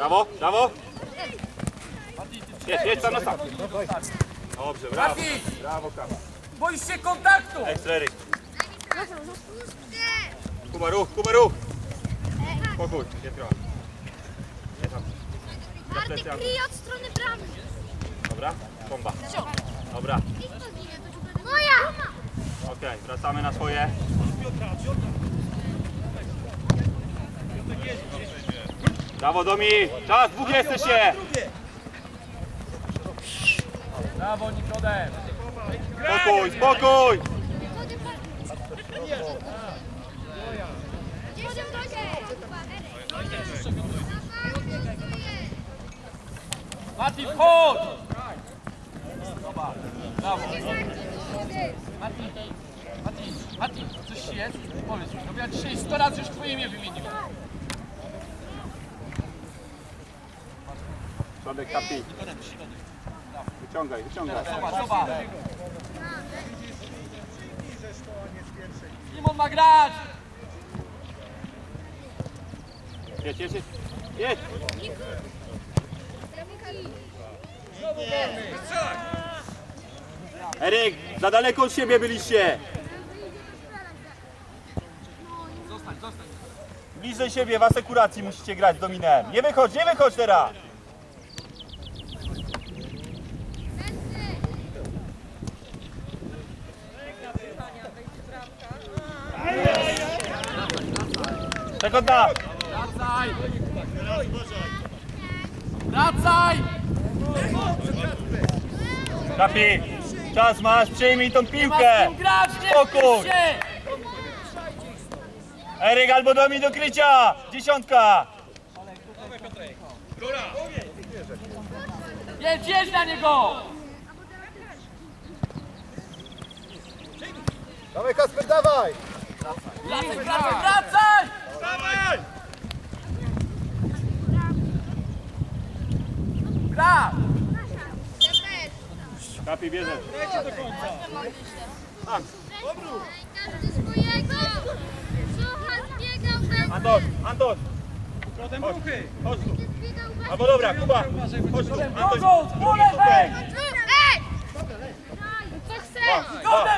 Brawo, brawo. Jedź, jedź tam na sam. Dobrze, brawo. Brawo, Kawa. Boisz się kontaktu! Ekstra, Eryk. Kuba, ruch, Kuba, ruch. Spokój, nie trochę. Nie tam. Plecami. kryje od strony bramy. Dobra, bomba. Dobra, Moja! okej, wracamy na swoje. Brawo, Domi. Czas, dwóch jesteście. Brawo Nikodem! Spokój, spokój. Mati, wchodź! Dobra, brawo. Mati, Mati, Mati, coś jest? Powiedz mi, no ja dzisiaj 100 razy już twoje imię wymieniłem. Środek kapi. Wyciągaj, wyciągaj. Zobacz, zobacz. Simon ma grać! Jedź, jedź, jedź. Jedź. Eryk, za daleko od siebie byliście. Zostań, zostań. Bliżej siebie w asekuracji musicie grać Dominem. Nie wychodź, nie wychodź teraz. Sekunda. Wracaj! Wracaj! Kapi, czas masz, przyjmij tą piłkę. Spokój. Eryk albo Domin do krycia. Dziesiątka. Jedź, jedź na niego! Dawaj Kasper, dawaj! Wracaj, wracaj, wracaj! Gra! Kapi, bierze. Tam. Każdy swojego! Słuchaj, zbiegał we Antoś, Antoś. Chodź, chodź tu. Albo dobra, Kuba. Chodź tu. Zgodę!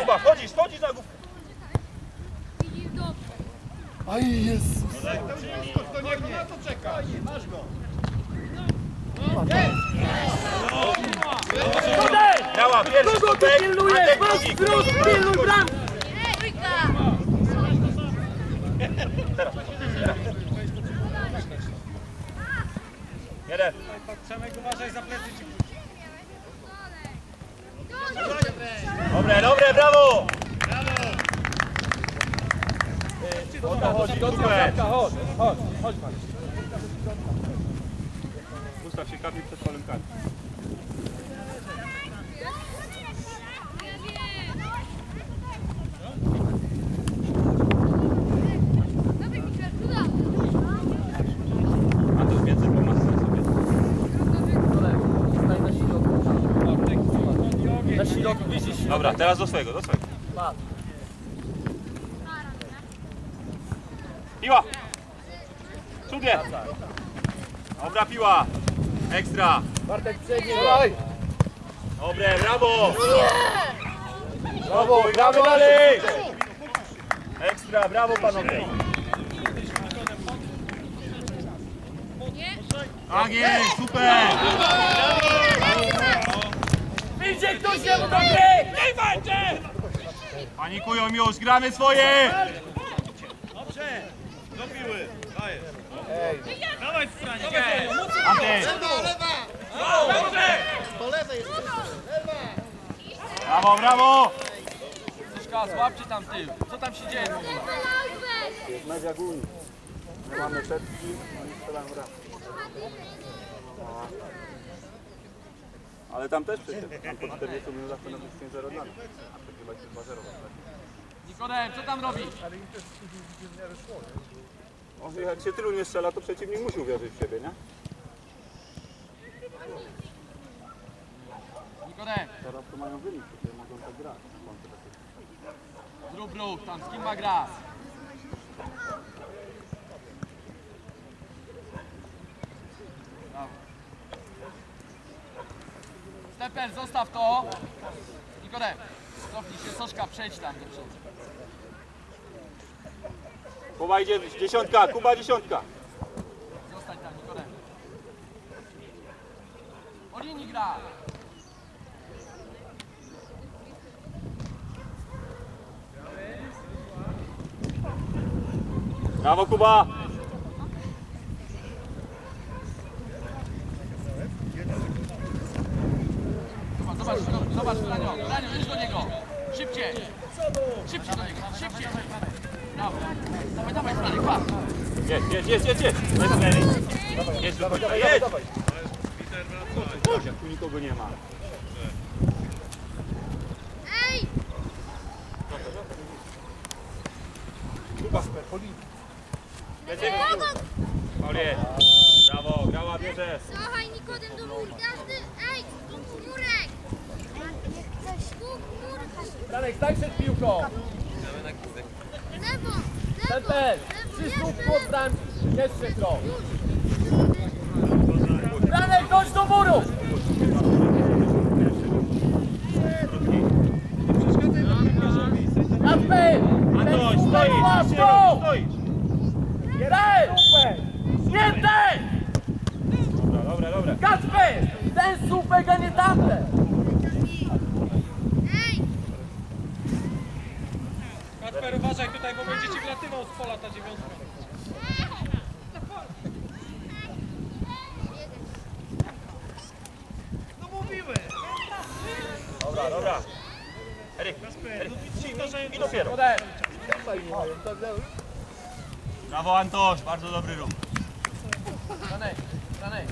Kuba, chodzisz, chodzisz na główkę. Widzisz dobrze. Aj, jest! Działa, pierwszy Kogo ty pilnujesz? Drugi. wzród, pilnuj bramki! Trójka! Jeden. Dobre, dobre, brawo! O to chodzi, super. Chodź, chodź, chodź pan. Ustaw się kapi przed środku, widzisz? Dobra, teraz do swojego, do swojego. Piła! Cudnie! Dobra piła! Ekstra! Bartek, przejdź, dawaj! Dobre, brawo! Brawo, Gramy dalej! Ekstra, brawo panowie! Tak jest, super! Idzie ktoś jemu do gry! Nie walczy! Panikują już, gramy swoje! Anty! Brawo, brawo! Miszka, złapcie tam tył. Co tam się dzieje w ogóle? Jest media guni. My mamy setki, oni strzelają raz. Ale tam też przecież, tam po 40 minutach powinno być 5-0 dla nas. A przegrywa się 2-0. Nikodem, co tam robisz? Ale im też w miarę szło, nie? Jak się tylu nie strzela, to przeciwnik musi uwierzyć w siebie, nie? Nikodem! Teraz to mają wynik, tutaj mogą tak grać. Zrób ruch, tam z kim ma grać? Stepen, zostaw to! Nikodem! Cofnij się, Soszka, przejdź tam do przodu. Kuba idzie, dziesiątka, Kuba dziesiątka. Zostań tam, Nikodem. O linii gra. Brawo Kuba. Zobacz, zobacz, zobacz, Franio, Franio, idź do niego. Szybciej. Szybciej do niego, szybciej. Brawo. Dawaj, dawaj, Franek, jest, jest, jest, jest. Jest, jest. Jest, do końca, jest. Boże, tu nikogo nie ma. Ej! Kasper, po linii. Jest, jest. Paul jest. Brawo, grała, bierze. Słuchaj, Nikodem do mur, każdy... Ej! Tu, murek! Franek, stań przed piłką. Lewo! Steper, przysłup pod bramki. Jeszcze krok. Franek, chodź do muru. Kasper! Antoś, stoisz, Łapką! stoisz. Daj! Nie daj! Dobra, dobra, dobra. Kacper! Ten słupek, a nie tamten! Kacper, uważaj tutaj, bo będzie ci wlatywał z pola ta dziewiątka. No mówiłem! Dobra, dobra. Eryk, Eryk, i dopiero. Brawo Antoś, bardzo dobry ruch. Franek, Franek.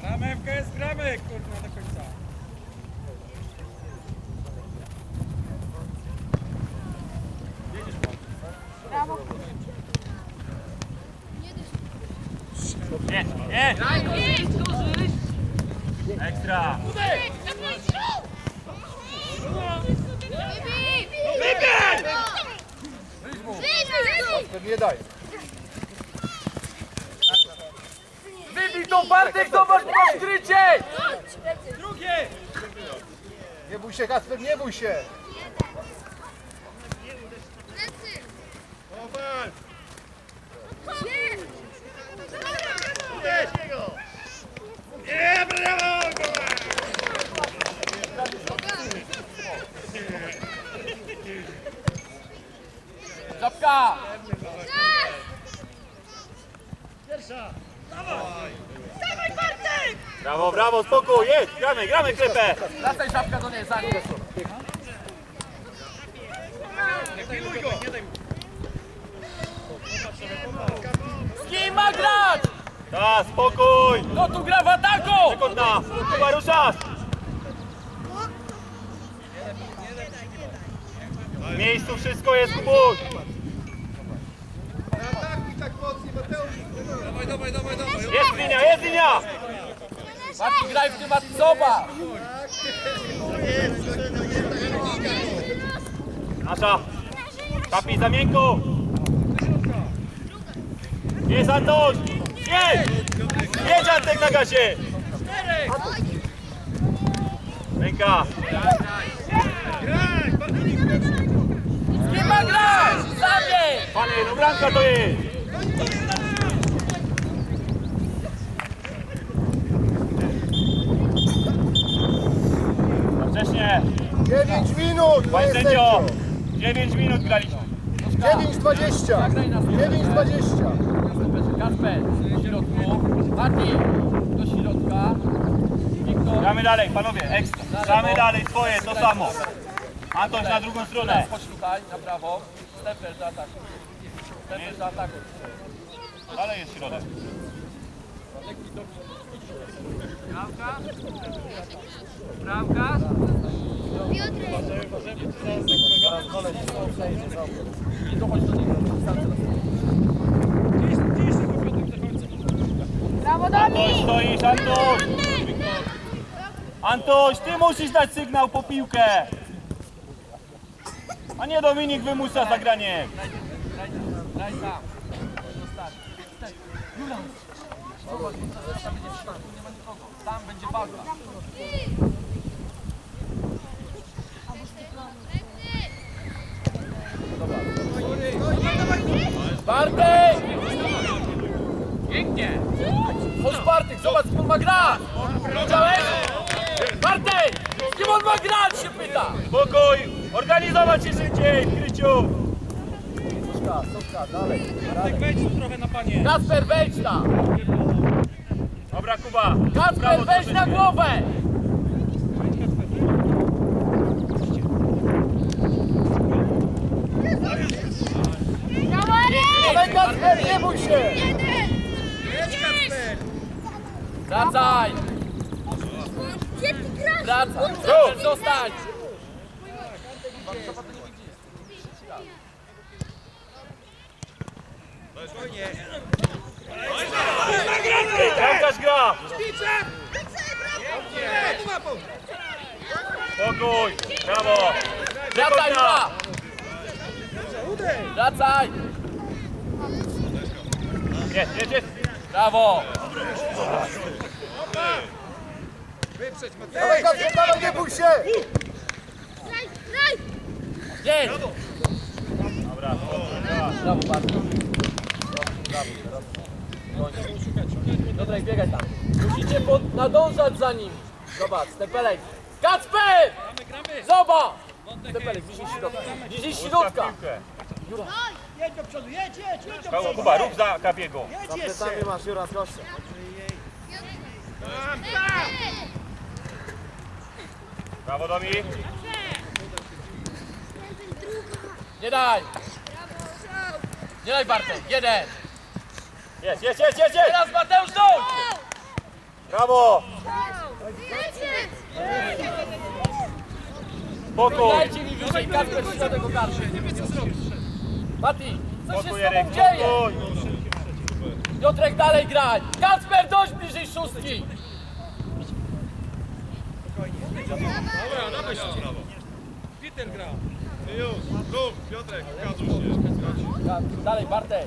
Gramy MKS, gramy, kurwa, do końca. Nie, nie. Ekstra. Wybij! Wybij! Wybij! Kasper, nie daj. Wybij tą Bartek, krycie! Drugie! Nie bój się, Kasper, nie bój się. Lecy! Nie, brawo! Żabka! Brawo, brawo, spokój, jest, gramy, gramy klepę. Wracaj żabka do niej, za nim. Piluj go! Nie daj mu. Z kim ma grać? Da, spokój. Kto tu gra w ataku? Sekundna, Kuba ruszasz. W miejscu wszystko jest, Kubuś. Dawaj, dawaj, dawaj, dawaj. Jest linia, jest linia. Mati, graj w tym, zobacz! Nasza. Kapi za miękko. Jest Antoś. Jest. Jedź Antek na gazie. Ręka. Ma grać? Zabij! Panie, no bramka to jest. Za wcześnie. 9 minut, Panie sędzio. sędzio. 9 minut graliśmy. 9.20. Zagraj na 9.20. Kasper, w środku. Mati, do środka. Wiktor, Gramy dalej, panowie, ekstra. Gramy dalej, swoje, to samo. Antoś na drugą stronę. chodź tutaj, na prawo. Steper do ataku. Steper do ataku. Ale jest środek. Bramka. Bramka. Piotrek! I dochodź do niego. Gdzieś, gdzieś tylko Piotrek do końca. Antoś, stoisz, Antoś! Antoś, ty musisz dać sygnał po piłkę! A nie Dominik wymusza zagranie. Tam. Tam ma nikogo. Tam będzie walka. Bartek! Pięknie! Chodź Bartek, zobacz, skąd ma grać! Widziałeś? Bartek! Z kim on ma grać, się pyta! Spokój, organizować się szybciej, Kryciu. Soczka, soczka, dalej. Tak wejdź tu trochę na panie. Kasper, wejdź tam! Dobra, Kuba. Kasper, wejdź na głowę! Ale Kacper, nie bój się! Wracaj! Gdzie ty grasz? Wracaj! Bramkarz gra. Spokój, brawo. Wracaj, Jura! Wracaj! Jest, jest, jest. Brawo! Dawaj Kacper, dawaj, nie bój się! Graj, graj! Jedź! Dobra, spokój, gra. Brawo, Bartek. Piotrek, biegaj tam. Musicie pod, nadążać za nim. Zobacz, Stepelek. Kacper! Zobacz! Stepelek, bliżej środka. Bliżej Puszcza środka. piłkę. Jedź do przodu, jedź, jedź, jedź do przodu. Kuba, rób za Kapiego. Jedź jeszcze. masz, Jura, gościa. Brawo, Domi. Nie daj! Nie daj Bartek, jeden! Jest, jest, jest, jest, jest. Teraz Mateusz dołóż! Brawo. Spokój. Dajcie mi wyżej, Kacper środek ogarnie. Nie wie co zrobić. Mati, co się Spokój, z tobą dzieje? spokój. Piotrek dalej grać! Kacper dość bliżej szóstki! Peter gra. Da- Dalej Bartek.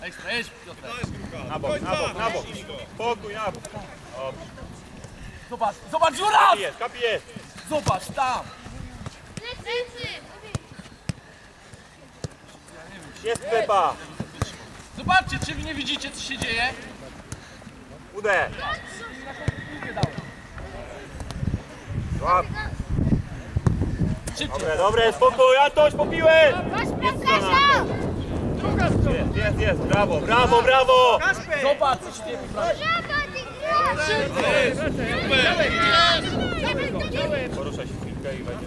Ekstra, jedź Piotrek. Na bok, na bok, na bok. Spokój, na bok. Dobrze. Zobacz, zobacz Juras! Kapi jest, kapi jest. Zobacz tam! Jest Pepa. Zobaczcie, czy wy nie widzicie co się dzieje? Ude. Łap. Szybciej! Dobre, dobre, spokój, Antoś, po piłę. Masz! Antoś. Jest, jest, jest, brawo, brawo, brawo. Zobacz, co się dzieje! Brawa, ty grasz! Poruszaj się chwilkę i będzie.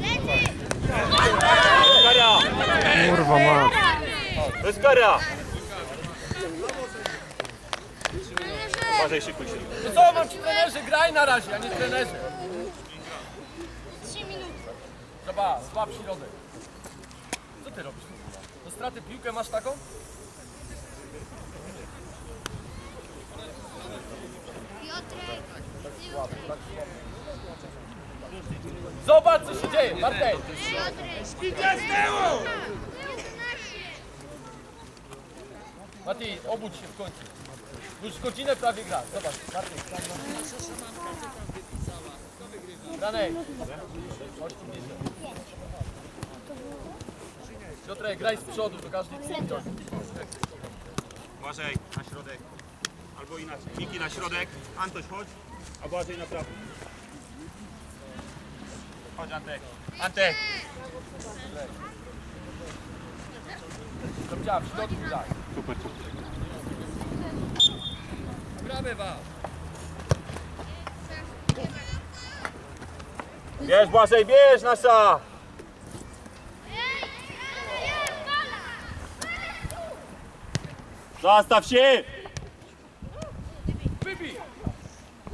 Lecy! Karia. Kurwa, ma. To jest karia. Uważaj, szykuj się. No co mam ci trenerze, graj na razie, a nie trenerze. Trzy minuty. Zobacz, słab środek. Co ty robisz? Straty piłkę masz taką? Piotrek! Zobacz, co się dzieje, Bartek! Piotrek! Mati, obudź się w końcu. Już godzinę prawie gra. Zobacz, Bartek. Granej. Chodź tu bliżej. Piotrek, graj z przodu, to każdy widzieć. Uważaj, na środek. Albo inaczej. Miki na środek. Antoś, chodź. A Błażej na prawo. Chodź, Antek. Antek. To chciałem w środku grać. Super, super. Gramy was. Bierz Błażej, bierz nasza! Zastaw się! Wybij!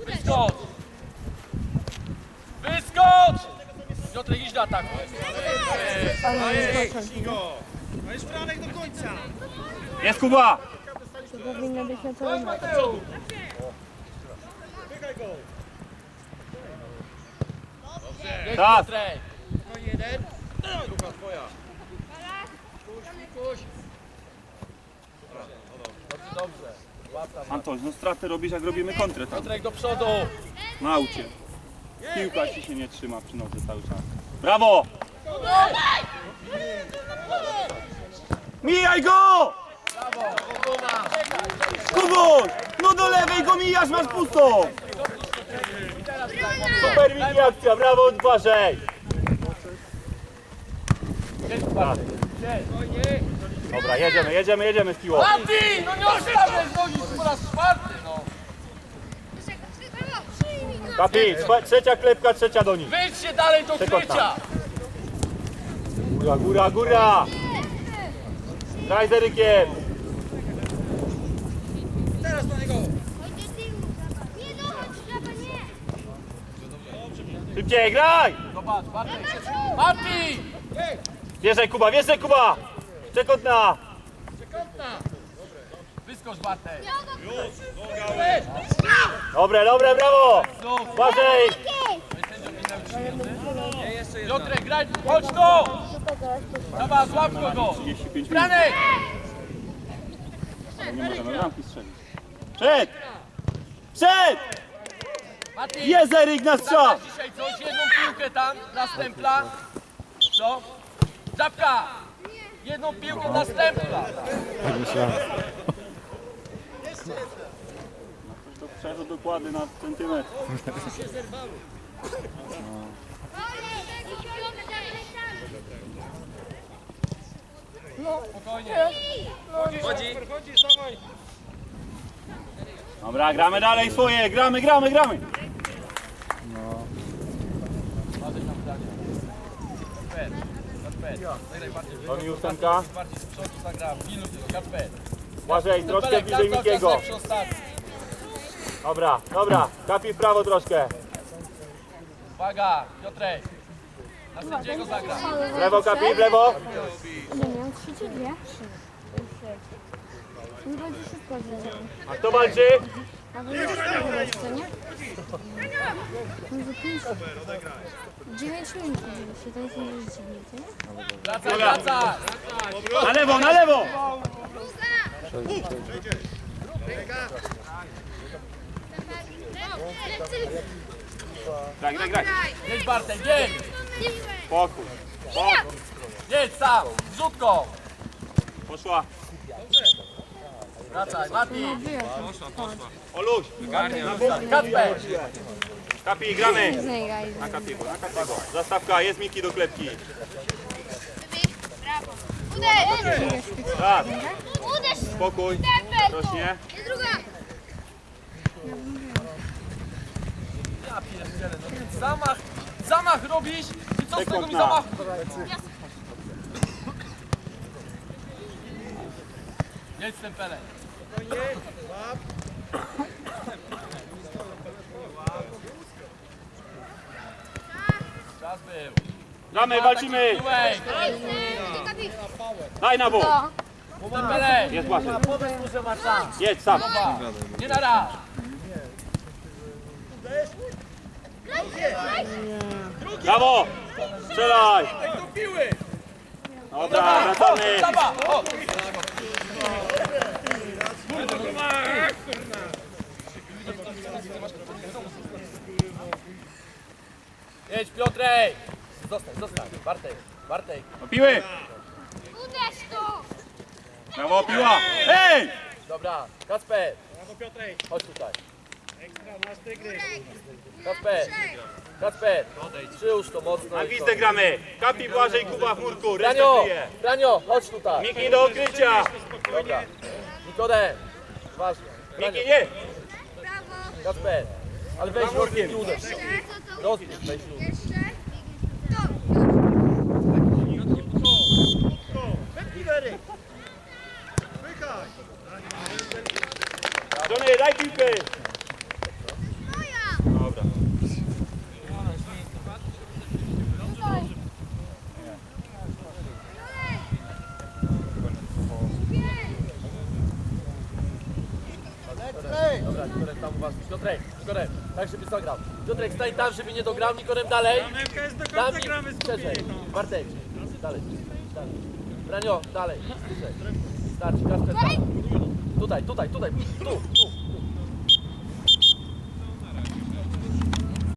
Wyskocz! Wyskocz! Piotrek, idź do ataku. Weź Franek do końca. Jest Kuba! To powinno być na całym Jedź, Tak. Piotrek. Dobrze, dobrze. Antoś, no straty robisz jak robimy kontrę tam. Piotrek do przodu. Na aucie. Piłka ci się nie trzyma przy nodze cały czas. Brawo! Mijaj go! Kubuś! No do lewej go mijasz, masz pustą! Super Miki akcja, brawo Błażej! Jedź, Bartek. Dobra, jedziemy, jedziemy, jedziemy z piłą. Mati! No nie ostawiaj nogi po raz czwarty, no. Kapi, trwa- trzecia klepka, trzecia do nich. Wyjdź się dalej do Przekopna. krycia. Góra, góra, góra! Graj z Erykiem! Teraz na niego. Nie dochodź, trzeba nie! Szybciej, graj! Zobacz, Bartek. Mati! Wjeżdżaj Kuba, wjeżdżaj Kuba! Przekątna! Wyskocz, Bartek. Dobre, dobre, brawo! Błażej! Piotrek, graj, chodź tu! Dobra, złap go go! 35 minut. Franek! Nie możemy strzelić. Przed! Przed! Jest Eryk na strzał! Dzisiaj coś, jedną piłkę tam, następna. Co? Żabka! Jedną piłkę następna. To przerzut dokładny na centymetr. Spokojnie. Chodzi. Dobra, gramy dalej swoje, gramy, gramy, gramy! Patrz tam zdanie. Kacper, Bardziej. To mi ósemka. Bardziej z przodu zagrałem. Troszkę bliżej Mikiego. Dobra, dobra, kapi w prawo troszkę. Uwaga, Piotrek. Na sędziego zagra. W lewo kapi, w lewo. Nie. Nie będzie szybko. A kto walczy? A wy już jeszcze, nie? Może pięć. Dziewięć minut się, to jest nie dziwnie, co nie? Na lewo, na lewo! Graj, graj, graj. Jedź Bartek, jedź. Spokój. Jedź sam, wrzutką. Poszła. Wracaj, Mati. Oluś, Kacper. kapi, gramy. Na kapiego, na kapiego. Zastawka, jest Miki do klepki. Uderz! Tak, Uderz! spokój. Rośnie. I druga! Ja pierdzielę, no zamach, zamach robisz i co z tego mi zamachu? Jedź z tym pelem. Gramy, walczymy. Daj na bok. Jest Błażej. Powiedz mu, że ma szans. Jedź sam. Nie na raz. Brawo. Strzelaj. Dobra, wracamy. Jedź Piotrek! Zostań, zostań. Bartek, Bartek. Piły. Uderz to! Brawo, piła. Ej! Dobra, Kacper, Brawo Piotrek. chodź tutaj. Ekstra, masz tygry. Kacper, Kacper, przyłóż to mocno. Na i gwizdę gramy. Kapi, Błażej, Kuba w murku. Resztę Franio, kryje. Franio, chodź tutaj. Miki do okrycia. Dobra. Nikodem, ważne. Miki, nie. Kacper, ale weź rozbieg i uderz. Rozbieg, weź uderz. Jeszcze? masz być. Piotrek, Nikorem, tak żeby zagrał. Piotrek, stań tam, żeby nie dograł, Nikorem dalej. Nemka jest do końca gramy szerzej. skupieni. Bartek, dalej, dalej. Branio, dalej. Starczy, Kasper. Tutaj, tutaj, tutaj, tu, tu.